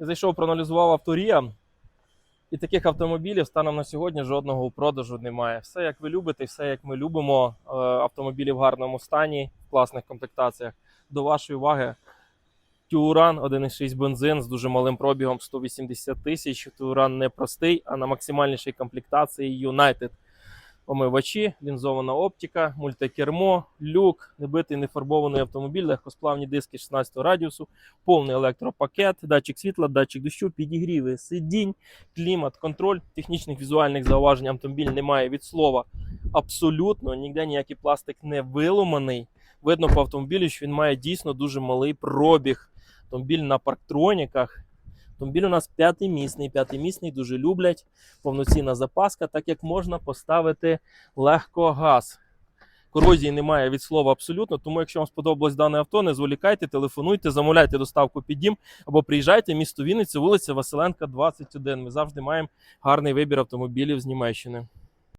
Зайшов, проаналізував авторія. І таких автомобілів станом на сьогодні жодного у продажу немає. Все як ви любите, все як ми любимо. Е, Автомобілі в гарному стані, в класних комплектаціях. До вашої уваги. Тюран 1,6 бензин з дуже малим пробігом 180 тисяч. Тюран не простий, а на максимальнішій комплектації United. Омивачі, лінзована оптика, мультикермо, люк, небитий нефарбований автомобіль, легкосплавні диски 16 радіусу, повний електропакет, датчик світла, датчик дощу, підігріви сидінь, клімат, контроль, технічних візуальних зауважень автомобіль немає від слова. Абсолютно ніде ніякий пластик не виломаний. Видно по автомобілю, що він має дійсно дуже малий пробіг. Автомобіль на парктроніках. Автомобіль у нас п'ятимісний. П'ятимісний дуже люблять. Повноцінна запаска, так як можна поставити легко газ. Корозії немає від слова абсолютно. Тому, якщо вам сподобалось дане авто, не зволікайте, телефонуйте, замовляйте доставку під дім або приїжджайте місто Вінниця, вулиця Василенка, 21. Ми завжди маємо гарний вибір автомобілів з Німеччини.